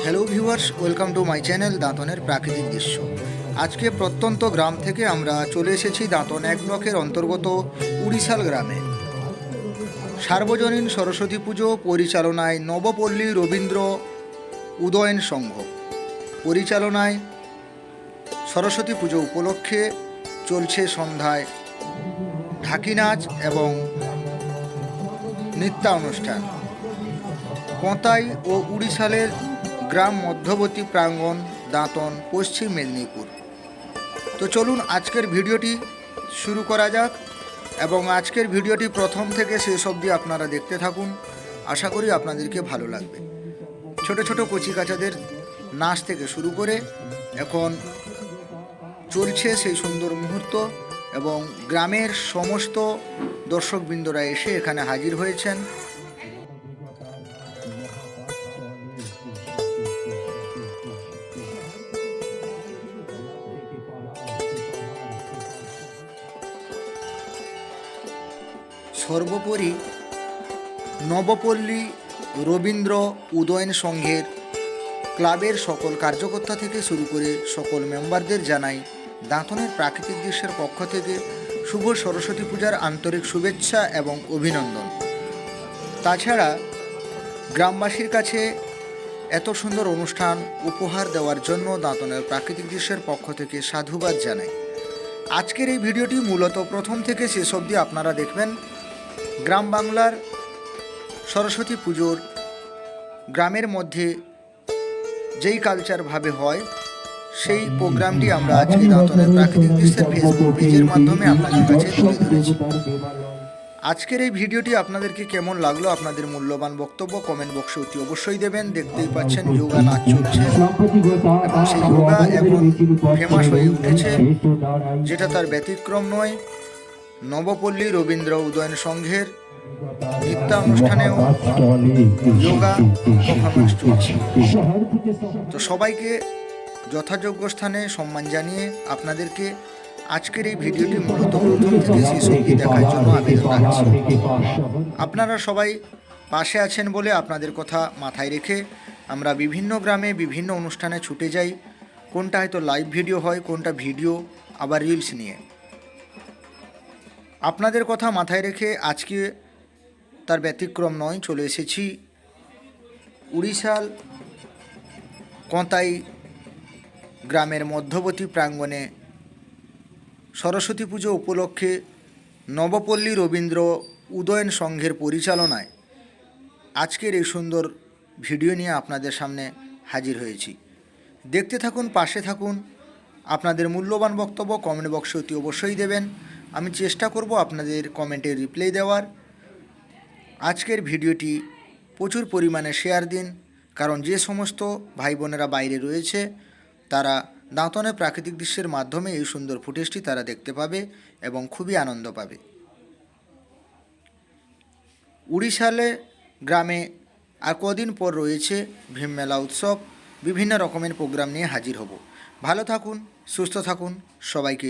Hello viewers welcome to my channel দাঁতনের প্রাকৃতিক দৃশ্য আজকে প্রত্যন্ত গ্রাম থেকে আমরা চলে এসেছি দাঁতন এক ব্লকের অন্তর্গত উড়িশাল গ্রামে। সার্বজনীন সরস্বতী পুজো পরিচালনায় নবপল্লী রবীন্দ্র উদয়ন সংঘ। পরিচালনায় সরস্বতী পুজো উপলক্ষে চলছে সন্ধ্যায় ঢাকি নাচ এবং নৃত্যানুষ্ঠান। কোঁতাই ও উড়িষ্যালের গ্রাম মধ্যবর্তী প্রাঙ্গণ, দাঁতন, পশ্চিম মেদিনীপুর। তো চলুন আজকের ভিডিওটি শুরু করা যাক এবং আজকের ভিডিওটি প্রথম থেকে শেষ অবধি আপনারা দেখতে থাকুন। আশা করি আপনাদেরকে ভালো লাগবে। ছোট ছোট কচিকাচাদের নাচ থেকে শুরু করে এখন চলছে সেই সুন্দর মুহূর্ত এবং গ্রামের সমস্ত দর্শকবৃন্দরা এসে এখানে হাজির হয়েছেন। সর্বোপরি নবপল্লী রবীন্দ্র উদয়ন সংঘের ক্লাবের সকল কার্যকর্তা থেকে শুরু করে সকল মেম্বারদের জানাই দাঁতনের প্রাকৃতিক দৃশ্যের পক্ষ থেকে শুভ সরস্বতী পূজার আন্তরিক শুভেচ্ছা এবং অভিনন্দন। তাছাড়া গ্রামবাসীর কাছে এত সুন্দর অনুষ্ঠান উপহার দেওয়ার জন্য দাঁতনের প্রাকৃতিক দৃশ্যের পক্ষ থেকে সাধুবাদ জানাই। আজকের এই ভিডিওটি মূলত প্রথম থেকে শেষ অবধি আপনারা দেখবেন। গ্রাম বাংলার সরস্বতী পুজোর গ্রামের মধ্যে যেই কালচারভাবে হয় সেই প্রোগ্রামটি আমরা আজকে দাঁতনের প্রাকৃতিক দৃশ্যের ফেসবুক পেজের মাধ্যমে আপনাদের কাছে তুলে ধরেছি। আজকের এই ভিডিওটি আপনাদেরকে কেমন লাগল আপনাদের মূল্যবান বক্তব্য কমেন্ট বক্সে অতি অবশ্যই দেবেন। দেখতেই পাচ্ছেন যোগা নাচ চলছে। এবং সেই যোগা এখন ফেমাস হয়ে উঠেছে। যেটা তার ব্যতিক্রম নয় নবপল্লী রবীন্দ্র উদয়ন সংঘের নৃত্যানুষ্ঠানেও যোগা পারফরমেন্স চলছে তো সবাইকে যথাযোগ্য স্থানে সম্মান জানিয়ে আপনাদেরকে আজকের এই ভিডিওটি মূলত প্রথম থেকে শেষ দেখার জন্য আবেদন রাখছি। আপনারা সবাই পাশে আছেন বলে আপনাদের কথা মাথায় রেখে আমরা বিভিন্ন গ্রামে বিভিন্ন অনুষ্ঠানে ছুটে যাই, কোনটা হয়তো লাইভ ভিডিও হয়, কোনটা ভিডিও আবার রিলস নিয়ে। আপনাদের কথা মাথায় রেখে আজকে তার ব্যতিক্রম নয়, চলে এসেছি উড়িষ্যাল কঁতাই গ্রামের মধ্যবর্তী প্রাঙ্গণে সরস্বতী পুজো উপলক্ষে নবপল্লী রবীন্দ্র উদয়ন সংঘের পরিচালনায় আজকের এই সুন্দর ভিডিও নিয়ে আপনাদের সামনে হাজির হয়েছি। দেখতে থাকুন, পাশে থাকুন। আপনাদের মূল্যবান বক্তব্য কমেন্ট বক্সে অতি অবশ্যই দেবেন। আমি চেষ্টা করব আপনাদের কমেন্টে রিপ্লাই দেওয়ার। আজকের ভিডিওটি প্রচুর পরিমাণে শেয়ার দিন, কারণ যে সমস্ত ভাই বোনেরা বাইরে রয়েছে, তারা দাঁতনের প্রাকৃতিক দৃশ্যের মাধ্যমে এই সুন্দর ফুটেজটি তারা দেখতে পাবে এবং খুবই আনন্দ পাবে। উড়িষ্যালে গ্রামে আর কদিন পর রয়েছে ভীম মেলা উৎসব। বিভিন্ন রকমের প্রোগ্রাম নিয়ে হাজির হব। ভালো থাকুন, সুস্থ থাকুন, সবাইকে